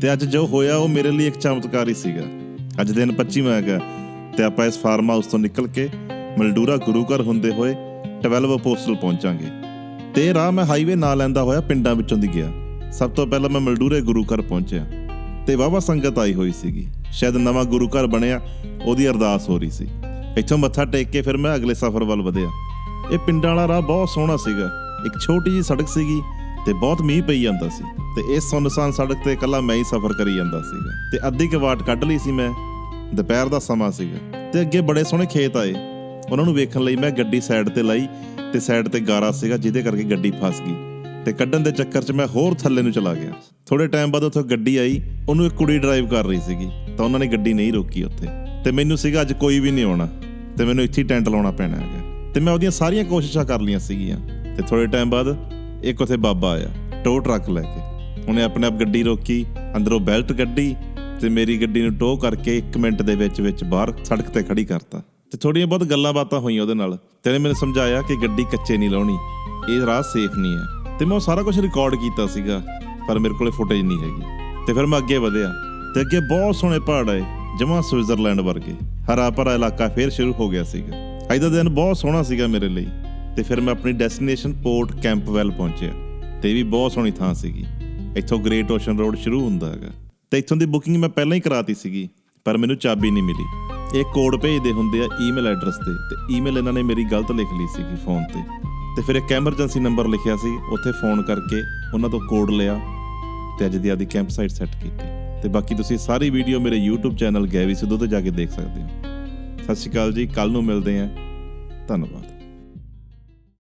ਤੇ ਅੱਜ ਜੋ ਹੋਇਆ ਉਹ ਮੇਰੇ ਲਈ ਇੱਕ ਚਮਤਕਾਰ ਹੀ ਸੀਗਾ। ਅੱਜ ਦਿਨ 25ਵਾਂ ਹੈਗਾ ਤੇ ਆਪਾਂ ਇਸ ਫਾਰਮ ਹਾਊਸ ਤੋਂ ਨਿਕਲ ਕੇ ਮਲਡੂਰਾ ਗੁਰੂ ਘਰ ਹੁੰਦੇ ਹੋਏ 12 ਪੋਸਟਲ ਪਹੁੰਚਾਂਗੇ। ਤੇ ਇਹ ਰਾਹ ਮੈਂ ਹਾਈਵੇ ਨਾ ਲੈਂਦਾ ਹੋਇਆ ਪਿੰਡਾਂ ਵਿੱਚੋਂ ਦੀ ਗਿਆ। ਸਭ ਤੋਂ ਪਹਿਲਾਂ ਮੈਂ ਮਲਡੂਰੇ ਗੁਰੂ ਘਰ ਪਹੁੰਚਿਆ। ਤੇ ਵਾਵਾ ਸੰਗਤ ਆਈ ਹੋਈ ਸੀਗੀ। ਸ਼ਾਇਦ ਨਵਾਂ ਗੁਰੂ ਘਰ ਬਣਿਆ, ਉਹਦੀ ਅਰਦਾਸ ਹੋ ਰਹੀ ਸੀ। ਇੱਥੋਂ ਮੱਥਾ ਟੇਕ ਕੇ ਫਿਰ ਮੈਂ ਅਗਲੇ ਸਫ਼ਰ ਵੱਲ ਵਧਿਆ। ਇਹ ਪਿੰਡਾਂ ਵਾਲਾ ਰਾਹ ਬਹੁਤ ਸੋਹਣਾ ਸੀਗਾ। ਇੱਕ ਛੋਟੀ ਜਿਹੀ ਸੜਕ ਸੀਗੀ ਤੇ ਬਹੁਤ ਮੀਂਹ ਪਈ ਜਾਂਦਾ ਸੀ ਤੇ ਇਸ ਸੁੰਨਸਾਨ ਸੜਕ ਤੇ ਇਕੱਲਾ ਮੈਂ ਹੀ ਸਫ਼ਰ ਕਰੀ ਜਾਂਦਾ ਸੀਗਾ ਤੇ ਅੱਧੀ ਕੁ ਵਾਟ ਕੱਢ ਲਈ ਸੀ ਮੈਂ, ਦੁਪਹਿਰ ਦਾ ਸਮਾਂ ਸੀਗਾ ਤੇ ਅੱਗੇ ਬੜੇ ਸੋਹਣੇ ਖੇਤ ਆਏ। ਉਹਨਾਂ ਨੂੰ ਵੇਖਣ ਲਈ ਮੈਂ ਗੱਡੀ ਸਾਈਡ ਤੇ ਲਾਈ ਤੇ ਸਾਈਡ ਤੇ ਗਾਰਾ ਸੀਗਾ ਜਿਹਦੇ ਕਰਕੇ ਗੱਡੀ ਫਸ ਗਈ ਤੇ ਕੱਢਣ ਦੇ ਚੱਕਰ 'ਚ ਮੈਂ ਹੋਰ ਥੱਲੇ ਨੂੰ ਚਲਾ ਗਿਆ। ਥੋੜੇ ਟਾਈਮ ਬਾਅਦ ਉੱਥੋਂ ਗੱਡੀ ਆਈ, ਉਹਨੂੰ ਇੱਕ ਕੁੜੀ ਡਰਾਈਵ ਕਰ ਰਹੀ ਸੀਗੀ ਤਾਂ ਉਹਨਾਂ ਨੇ ਗੱਡੀ ਨਹੀਂ ਰੋਕੀ ਉੱਥੇ ਤੇ ਮੈਨੂੰ ਸੀਗਾ ਅੱਜ ਕੋਈ ਵੀ ਨਹੀਂ ਆਉਣਾ ਤੇ ਮੈਨੂੰ ਇੱਥੇ ਟੈਂਟ ਲਾਉਣਾ ਪੈਣਾ ਹੈਗਾ ਤੇ ਮੈਂ ਉਹਦੀਆਂ ਸਾਰੀਆਂ ਕੋਸ਼ਿਸ਼ਾਂ ਕਰ ਲਈਆਂ ਸੀਗੀਆਂ ਤੇ ਥੋੜੇ ਟਾਈਮ ਬਾਅਦ ਇੱਕ ਉੱਥੇ ਬਾਬਾ ਆਇਆ ਟੋ ਟਰੱਕ ਲੈ ਕੇ। ਉਹਨੇ ਆਪਣੇ ਆਪ ਗੱਡੀ ਰੋਕੀ, ਅੰਦਰੋਂ ਬੈਲਟ ਕੱਢੀ ਤੇ ਮੇਰੀ ਗੱਡੀ ਨੂੰ ਟੋ ਕਰਕੇ 1 ਮਿੰਟ ਦੇ ਵਿੱਚ ਵਿੱਚ ਬਾਹਰ ਸੜਕ ਤੇ ਖੜੀ ਕਰਤਾ। ਤੇ ਥੋੜੀਆਂ ਬਹੁਤ ਗੱਲਾਂ ਬਾਤਾਂ ਹੋਈਆਂ ਉਹਦੇ ਨਾਲ ਤੇ ਉਹਨੇ ਮੈਨੂੰ ਸਮਝਾਇਆ ਕਿ ਗੱਡੀ ਕੱਚੇ ਨਹੀਂ ਲਾਉਣੀ, ਇਹ ਰਾਹ ਸੇਫ ਨਹੀਂ ਹੈ। ਤੇ ਮੈਂ ਉਹ ਸਾਰਾ ਕੁਝ ਰਿਕਾਰਡ ਕੀਤਾ ਸੀਗਾ, ਪਰ ਮੇਰੇ ਕੋਲੇ ਫੁਟੇਜ ਨਹੀਂ ਹੈਗੀ। ਤੇ ਫਿਰ ਮੈਂ ਅੱਗੇ ਵਧਿਆ ਤੇ ਅੱਗੇ ਬਹੁਤ ਸੋਹਣੇ ਪਹਾੜ ਆਏ, ਜਮਾਂ ਸਵਿਟਜ਼ਰਲੈਂਡ ਵਰਗੇ। ਹਰਾ ਭਰਾ ਇਲਾਕਾ ਫੇਰ ਸ਼ੁਰੂ ਹੋ ਗਿਆ ਸੀਗਾ। ਅੱਜ ਦਾ ਦਿਨ ਬਹੁਤ ਸੋਹਣਾ ਸੀਗਾ ਮੇਰੇ ਲਈ। ਤੇ ਫਿਰ ਮੈਂ ਆਪਣੀ ਡੈਸਟੀਨੇਸ਼ਨ ਪੋਰਟ ਕੈਂਪਵੈਲ ਪਹੁੰਚਿਆ। ਤੇ ਇਹ ਵੀ ਬਹੁਤ ਸੋਹਣੀ ਥਾਂ ਸੀਗੀ। ਇੱਥੋਂ ਗ੍ਰੇਟ ਓਸ਼ਨ ਰੋਡ ਸ਼ੁਰੂ ਹੁੰਦਾ ਹੈਗਾ। ਤੇ ਇੱਥੋਂ ਦੀ ਬੁਕਿੰਗ ਮੈਂ ਪਹਿਲਾਂ ਹੀ ਕਰਾਤੀ ਸੀਗੀ, ਪਰ ਮੈਨੂੰ ਚਾਬੀ ਨਹੀਂ ਮਿਲੀ। ਇਹ ਕੋਡ ਭੇਜਦੇ ਹੁੰਦੇ ਆ ਈਮੇਲ ਐਡਰੈਸ ਤੇ ਤੇ ਈਮੇਲ ਇਹਨਾਂ ਨੇ ਮੇਰੀ ਗਲਤ ਲਿਖ ਲਈ ਸੀਗੀ ਫੋਨ ਤੇ। ਤੇ ਫਿਰ ਇੱਕ ਐਮਰਜੈਂਸੀ ਨੰਬਰ ਲਿਖਿਆ ਸੀ, ਉੱਥੇ ਫੋਨ ਕਰਕੇ ਉਹਨਾਂ ਤੋਂ ਕੋਡ ਲਿਆ ਤੇ ਅੱਜ ਦੀ ਆਦੀ ਕੈਂਪ ਸਾਈਟ ਸੈੱਟ ਕੀਤੀ। ਤੇ ਬਾਕੀ ਤੁਸੀਂ ਸਾਰੀ ਵੀਡੀਓ ਮੇਰੇ YouTube ਚੈਨਲ ਗੈਵੀ ਸਿੱਧੂ ਤੇ ਜਾ ਕੇ ਦੇਖ ਸਕਦੇ ਹੋ। ਸਤਿ ਸ਼੍ਰੀ ਅਕਾਲ ਜੀ ਕੱਲ ਨੂੰ ਮਿਲਦੇ ਹਾਂ। ਧੰਨਵਾਦ।